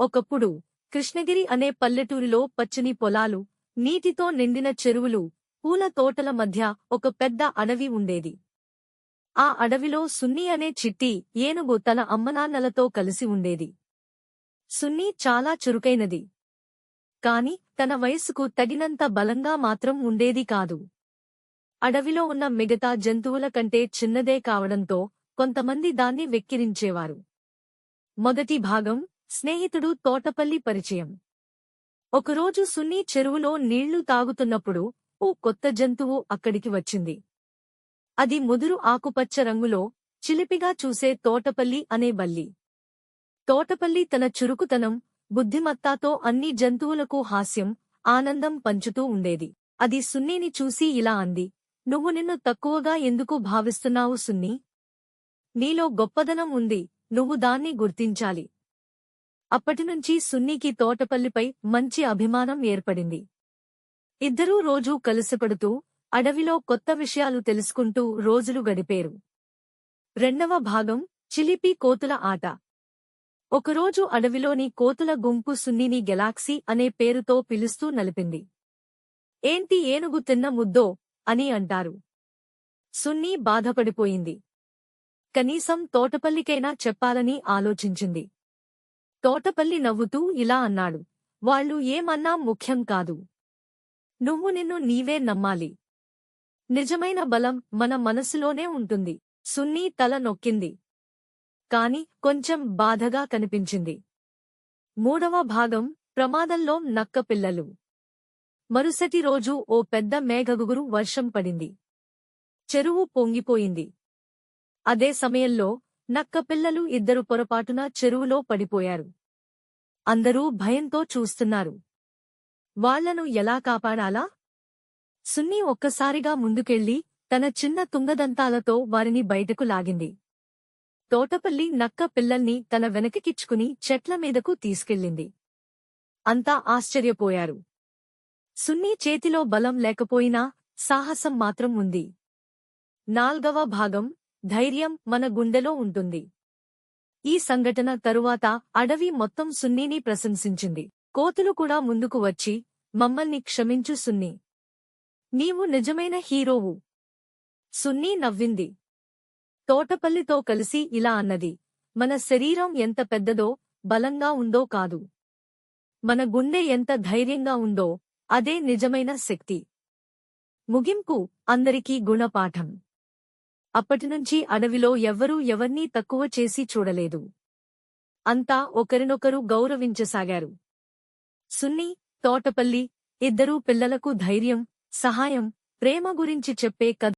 ఒకప్పుడు కృష్ణగిరి అనే పల్లెటూరిలో పచ్చని పొలాలు నీటితో నిండిన చెరువులు పూల తోటల మధ్య ఒక పెద్ద అడవి ఉండేది. ఆ అడవిలో సున్ని అనే చిట్టి ఏనుగు తన అమ్మనాన్నలతో కలిసి ఉండేది. సున్ని చాలా చురుకైనది. కాని తన వయస్సుకు తగినంత బలంగా మాత్రం ఉండేది కాదు. అడవిలో ఉన్న మిగతా జంతువుల కంటే చిన్నదే కావడంతో కొంతమంది దాన్ని వెక్కిరించేవారు. మొదటి భాగం స్నేహితుడు తోటపల్లి పరిచయం. ఒకరోజు సున్నీ చెరువులో నీళ్ళు తాగుతున్నప్పుడు ఓ కొత్త జంతువు అక్కడికి వచ్చింది. అది ముదురు ఆకుపచ్చ రంగులో చిలిపిగా చూసే తోటపల్లి అనే బల్లి. తోటపల్లి తన చురుకుతనం బుద్ధిమత్తాతో అన్ని జంతువులకు హాస్యం ఆనందం పంచుతూ ఉండేది. అది సున్నీని చూసి ఇలా అంది నువ్వు నిన్ను తక్కువగా ఎందుకు భావిస్తున్నావు సున్నీ? నీలో గొప్పదనం ఉంది నువ్వు దాన్ని గుర్తించాలి. అప్పటినుంచి సున్నీకి తోటపల్లిపై మంచి అభిమానం ఏర్పడింది. ఇద్దరూ రోజూ కలిసిపడుతూ అడవిలో కొత్త విషయాలు తెలుసుకుంటూ రోజులు గడిపేరు. రెండవ భాగం చిలిపి కోతుల ఆట. ఒకరోజు అడవిలోని కోతుల గుంపు సున్నీని గెలాక్సీ అనే పేరుతో పిలుస్తూ నలిపింది. ఏంటి ఏనుగు తిన్న ముద్దో అని అంటారు. సున్నీ బాధపడిపోయింది. కనీసం తోటపల్లికైనా చెప్పాలని ఆలోచించింది. తోటపల్లి నవ్వుతూ ఇలా అన్నాడు. వాళ్ళు ఏమన్నా ముఖ్యం కాదు. నువ్వు నిన్ను నీవే నమ్మాలి. నిజమైన బలం మన మనసులోనే ఉంటుంది. సున్నీ తల నొక్కింది. కాని కొంచెం బాధగా కనిపించింది. మూడవ భాగం ప్రమాదంలో నక్క పిల్లలు. మరుసటి రోజు ఓ పెద్ద మేఘగుగురు వర్షం పడింది. చెరువు పొంగిపోయింది. అదే సమయంలో నక్క పిల్లలు ఇద్దరు పొరపాటున చెరువులో పడిపోయారు. అందరూ భయంతో చూస్తున్నారు. వాళ్ళను ఎలా కాపాడాలా? సున్నీ ఒక్కసారిగా ముందుకెళ్ళి తన చిన్న తుంగదంతాలతో వారిని బయటకు లాగింది. తోటపల్లి నక్క పిల్లల్ని తన వెనకకిచ్చుకుని చెట్ల మీదకు తీసుకెళ్ళింది. అంతా ఆశ్చర్యపోయారు. సున్నీ చేతిలో బలం లేకపోయినా సాహసం మాత్రం ఉంది. నాల్గవ భాగం ధైర్యం మన గుండెలో ఉంటుంది. ఈ సంఘటన తరువాత అడవి మొత్తం సున్నీని ప్రశంసించింది. కోతులు కూడా ముందుకు వచ్చి మమ్మల్ని క్షమించు సున్నీ. నీవు నిజమైన హీరోవు. సున్నీ నవ్వింది. తోటపల్లితో కలిసి ఇలా అన్నది మన శరీరం ఎంత పెద్దదో బలంగా ఉందో కాదు. మన గుండె ఎంత ధైర్యంగా ఉందో అదే నిజమైన శక్తి. ముగింపు అందరికీ గుణపాఠం. అప్పటినుంచి అడవిలో ఎవ్వరూ ఎవర్నీ తక్కువ చేసి చూడలేదు. అంతా ఒకరినొకరు గౌరవించసాగారు. సున్ని తోటపల్లి ఇద్దరూ పిల్లలకు ధైర్యం సహాయం ప్రేమ గురించి చెప్పే కథ